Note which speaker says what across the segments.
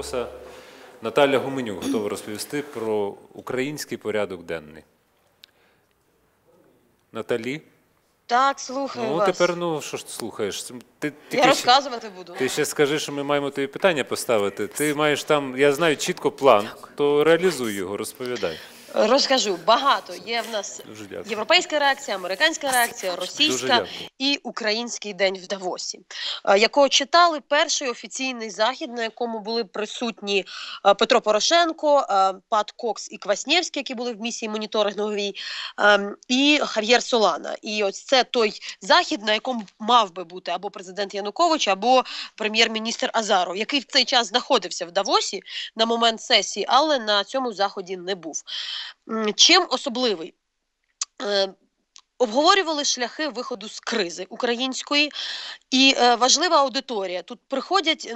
Speaker 1: Давоса Наталя Гуменюк готова розповісти про український порядок денний. Наталі?
Speaker 2: Так, слухаю
Speaker 1: Ну,
Speaker 2: вас.
Speaker 1: тепер, ну, що ж ти слухаєш? Ти,
Speaker 2: Я
Speaker 1: розказувати ще-
Speaker 2: буду.
Speaker 1: ти ще скажи, що ми маємо тобі питання поставити. Ти маєш там, я знаю чітко план, то реалізуй його, розповідай.
Speaker 2: Розкажу. Багато є в нас європейська реакція, американська реакція, російська і український день в Давосі, е, якого читали перший офіційний захід, на якому були присутні е, Петро Порошенко, е, Пат Кокс і Кваснєвський, які були в місії моніторинговій, ем, і Хав'єр Солана. І ось це той захід, на якому мав би бути або президент Янукович, або прем'єр-міністр Азаров, який в цей час знаходився в Давосі на момент сесії, але на цьому заході не був. Чим особливий? Е, Обговорювали шляхи виходу з кризи української, і е, важлива аудиторія. Тут приходять,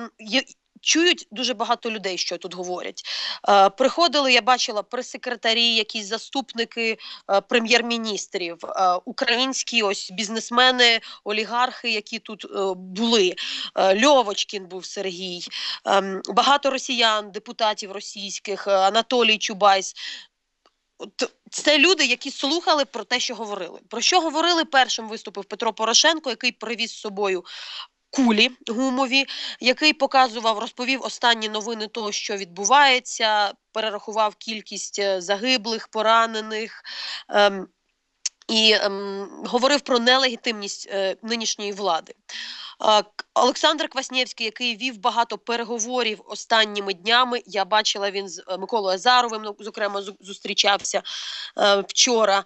Speaker 2: чують дуже багато людей, що тут говорять. Е, приходили, я бачила прес-секретарі, якісь заступники прем'єр-міністрів, українські ось бізнесмени, олігархи, які тут були. Льовочкін був Сергій, ем, багато росіян, депутатів російських, Анатолій Чубайс. Це люди, які слухали про те, що говорили. Про що говорили першим виступив Петро Порошенко, який привіз з собою кулі гумові, який показував, розповів останні новини того, що відбувається, перерахував кількість е, загиблих, поранених. Ем, і ем, говорив про нелегітимність е, нинішньої влади. Олександр Кваснєвський, який вів багато переговорів останніми днями. Я бачила, він з е, Миколою Азаровим, ну, зокрема, зустрічався е, вчора.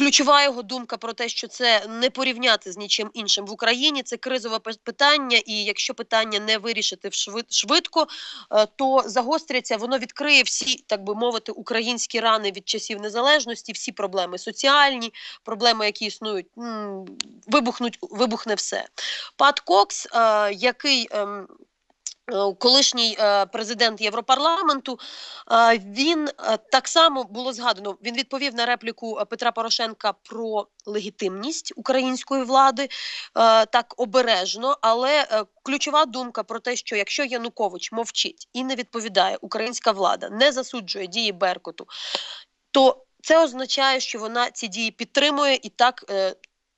Speaker 2: Ключова його думка про те, що це не порівняти з нічим іншим в Україні. Це кризове пи- питання, і якщо питання не вирішити вшвид- швидко, е, то загостряться, воно відкриє всі, так би мовити, українські рани від часів незалежності, всі проблеми соціальні, проблеми, які існують, вибухнуть, вибухне все. Пат Кокс, е, який. Ем, е, Колишній е, президент Європарламенту, е, він так само було згадано. Він відповів на репліку Петра Порошенка про легітимність української влади так обережно, але ключова думка про те, що якщо Янукович мовчить і не відповідає, українська влада не засуджує дії Беркуту, то це означає, що вона ці дії підтримує і так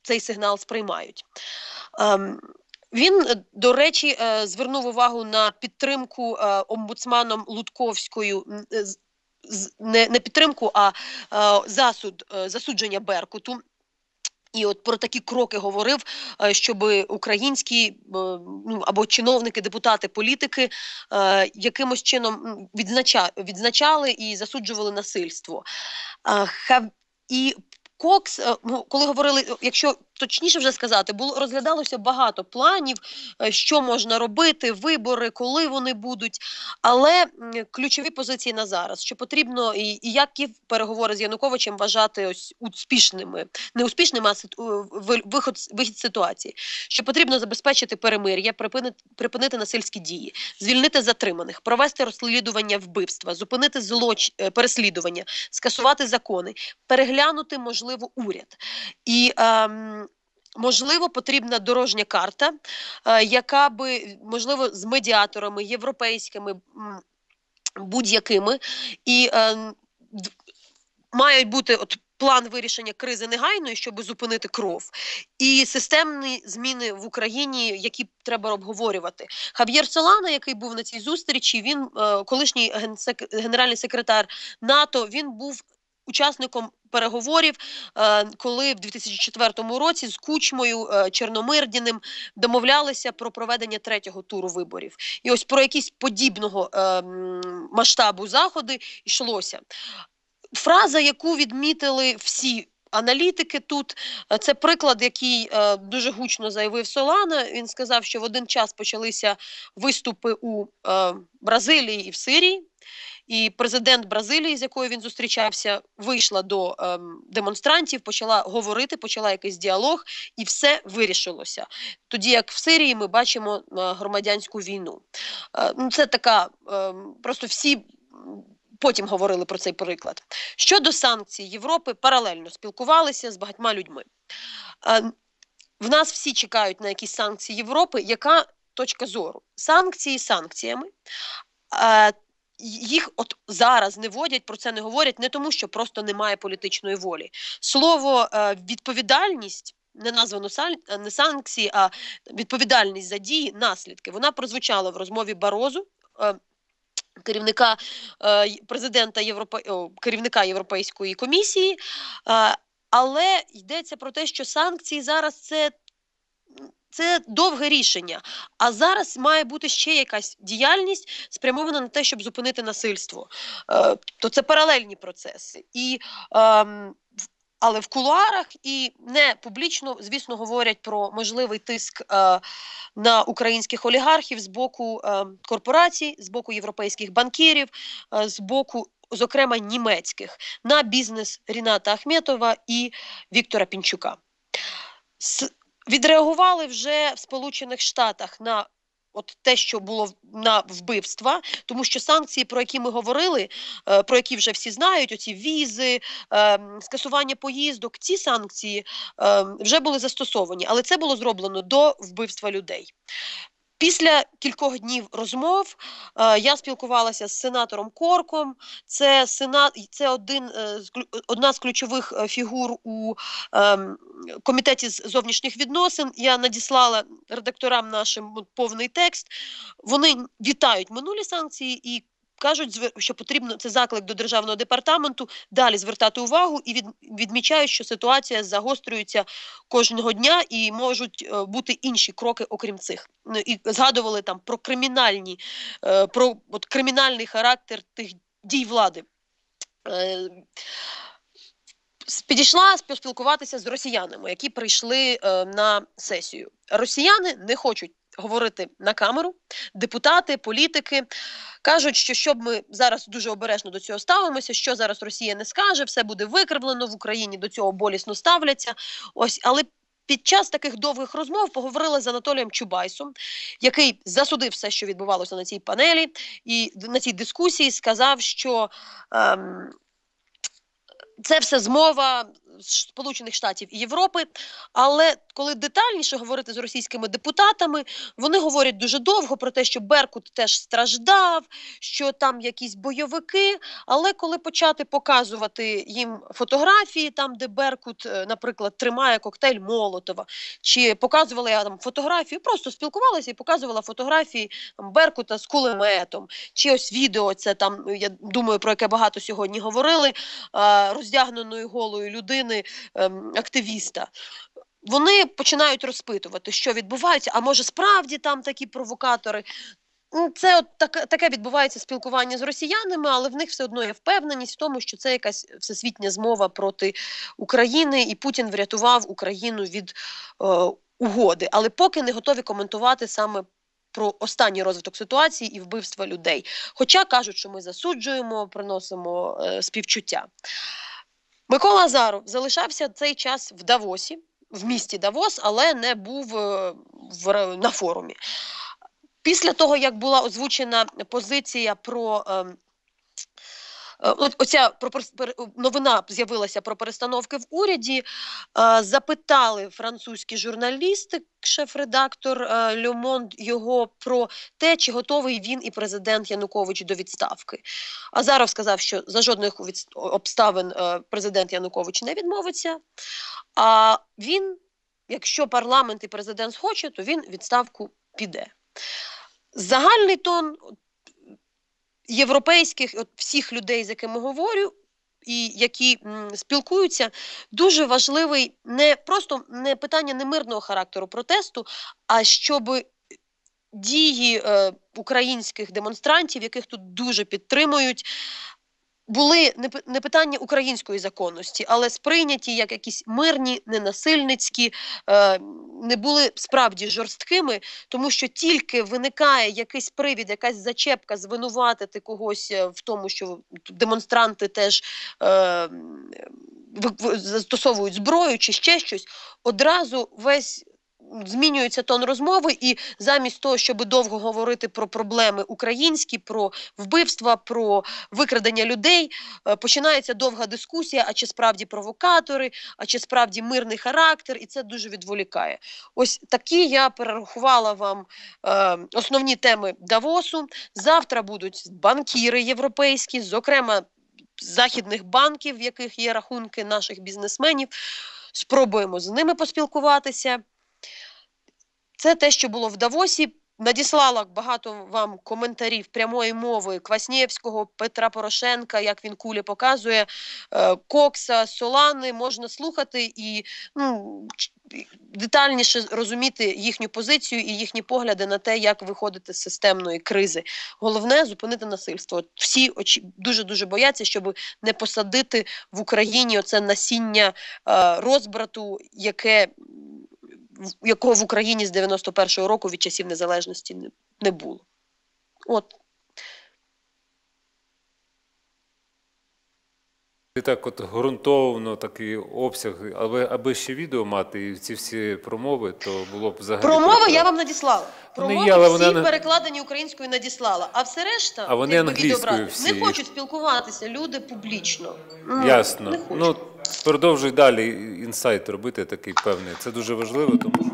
Speaker 2: цей сигнал сприймають. Він, е, до речі, е, звернув увагу на підтримку е, омбудсманом Лутковською. Не, не підтримку, а засуд, засудження Беркуту. І от про такі кроки говорив, щоб українські ну, або чиновники, депутати, політики якимось чином відзначали і засуджували насильство. І Кокс, ну, коли говорили, якщо точніше вже сказати, було розглядалося багато планів, е, що можна робити, вибори, коли вони будуть. Але ключові позиції на зараз, що потрібно, і, і як ті переговори з Януковичем вважати ось успішними, не успішними, а виход, вихід ситуації, що потрібно забезпечити перемир'я, припинити, припинити насильські дії, звільнити затриманих, провести розслідування вбивства, зупинити злоч... е, переслідування, скасувати закони, переглянути можливо уряд. І ем, можливо потрібна дорожня карта, е, яка би можливо з медіаторами європейськими. Будь-якими і е, мають бути от план вирішення кризи негайної, щоб зупинити кров, і системні зміни в Україні, які треба обговорювати. Хав'єр Солана, який був на цій зустрічі, він е, колишній генсек, генеральний секретар НАТО. Він був учасником переговорів, е, коли в 2004 році з Кучмою е, Чорномирдіним домовлялися про проведення третього туру виборів. І ось про якісь подібного е, масштабу заходи йшлося. Фраза, яку відмітили всі. Аналітики тут це приклад, який дуже гучно заявив Солана. Він сказав, що в один час почалися виступи у Бразилії і в Сирії. І президент Бразилії, з якою він зустрічався, вийшла до ем, демонстрантів, почала говорити, почала якийсь діалог, і все вирішилося. Тоді як в Сирії ми бачимо е, громадянську війну. Е, ну, це така ем, просто всі. Потім говорили про цей приклад. Щодо санкцій Європи, паралельно спілкувалися з багатьма людьми. Е, В нас всі чекають на якісь санкції Європи, яка точка зору. Санкції санкціями. Е, їх от зараз не вводять, про це не говорять, не тому, що просто немає політичної волі. Слово е, відповідальність. Не названо не санкції, а відповідальність за дії, наслідки. Вона прозвучала в розмові Барозу, е, керівника е, президента Європе... керівника Європейської комісії. Е, але йдеться про те, що санкції зараз це. Це довге рішення. А зараз має бути ще якась діяльність спрямована на те, щоб зупинити насильство. Е, то це паралельні процеси. І, в- але в кулуарах і не публічно, звісно, говорять про можливий тиск е, на українських олігархів з боку е, корпорацій, з боку європейських банкірів, е, з боку, зокрема, німецьких на бізнес Ріната Ахметова і Віктора Пінчука. Відреагували вже в Сполучених Штатах на от те, що було на вбивства, тому що санкції, про які ми говорили, е, про які вже всі знають, оці візи, е, скасування поїздок, ці санкції е, вже були застосовані, але це було зроблено до вбивства людей. Після кількох днів розмов е, я спілкувалася з сенатором Корком. Це сенат, це один е, одна з ключових е, фігур у е, комітеті з зовнішніх відносин. Я надіслала редакторам нашим повний текст. Вони вітають минулі санкції і. Кажуть, що потрібно це заклик до державного департаменту далі звертати увагу і від, відмічають, що ситуація загострюється кожного дня і можуть е, бути інші кроки, окрім цих. Ну, І згадували там про кримінальні, е, про от, кримінальний характер тих дій влади. Е, Підійшла поспілкуватися з росіянами, які прийшли на сесію. Росіяни не хочуть говорити на камеру. Депутати, політики кажуть, що щоб ми зараз дуже обережно до цього ставимося, що зараз Росія не скаже, все буде викривлено в Україні. До цього болісно ставляться. Ось, але під час таких довгих розмов поговорила з Анатолієм Чубайсом, який засудив все, що відбувалося на цій панелі, і на цій дискусії сказав, що. Ем, це все змова Сполучених Штатів і Європи. Але коли детальніше говорити з російськими депутатами, вони говорять дуже довго про те, що Беркут теж страждав, що там якісь бойовики. Але коли почати показувати їм фотографії, там, де Беркут, е, наприклад, тримає коктейль Молотова, чи показувала я там фотографію, просто спілкувалася і показувала фотографії там, Беркута з кулеметом, чи ось відео, це там, я думаю, про яке багато сьогодні говорили, роздягненої голої людини, ем, активіста. Вони починають розпитувати, що відбувається, а може справді там такі провокатори. Ну, Це от таке, таке відбувається спілкування з росіянами, але в них все одно є впевненість в тому, що це якась всесвітня змова проти України, і Путін врятував Україну від е, угоди. Але поки не готові коментувати саме про останній розвиток ситуації і вбивства людей. Хоча кажуть, що ми засуджуємо, приносимо е, співчуття. Микола Азаров залишався цей час в Давосі, в місті Давос, але не був е, в, на форумі. Після того, як була озвучена позиція про. Е, Оця новина з'явилася про перестановки в уряді. е, Запитали французькі журналісти, шеф-редактор е, Le Monde його про те, чи готовий він і президент Янукович до відставки. Азаров сказав, що за жодних обставин е, президент Янукович не відмовиться. А він, якщо парламент і президент схоче, то він відставку піде. Загальний тон європейських от, всіх людей, з якими говорю, і які спілкуються, дуже важливий не просто не питання немирного характеру протесту, а щоб дії е, українських демонстрантів, яких тут дуже підтримують, були не, пи- питання української законності, але сприйняті як якісь мирні, ненасильницькі, е, не були справді жорсткими, тому що тільки виникає якийсь привід, якась зачепка звинуватити когось е, в тому, що демонстранти теж е, застосовують зброю чи ще щось, одразу весь змінюється тон розмови, і замість того, щоб довго говорити про проблеми українські, про вбивства, про викрадення людей, е, починається довга дискусія: а чи справді провокатори, а чи справді мирний характер, і це дуже відволікає. Ось такі я перерахувала вам е, основні теми Давосу. Завтра будуть банкіри європейські, зокрема західних банків, в яких є рахунки наших бізнесменів. Спробуємо з ними поспілкуватися. Це те, що було в Давосі. Надіслала багато вам коментарів прямої мови Кваснєвського, Петра Порошенка, як він кулі показує, е, Кокса, Солани. Можна слухати і ну, детальніше розуміти їхню позицію і їхні погляди на те, як виходити з системної кризи. Головне зупинити насильство. Всі очі дуже дуже бояться, щоб не посадити в Україні оце насіння е, розбрату, яке якого в Україні з 91-го року від часів незалежності не, було. От
Speaker 1: Ти так от ґрунтовно такий обсяг, але аби ще відео мати і ці всі промови, то було б взагалі.
Speaker 2: промови я вам надіслала. Промови
Speaker 1: але
Speaker 2: всі
Speaker 1: вони не-
Speaker 2: перекладені українською надіслала. А все решта,
Speaker 1: А вони англійською всі.
Speaker 2: не хочуть спілкуватися люди публічно. Ну,
Speaker 1: Ясно.
Speaker 2: Не хочуть.
Speaker 1: Ну, продовжуй далі інсайт робити такий певний. Це дуже важливо, тому що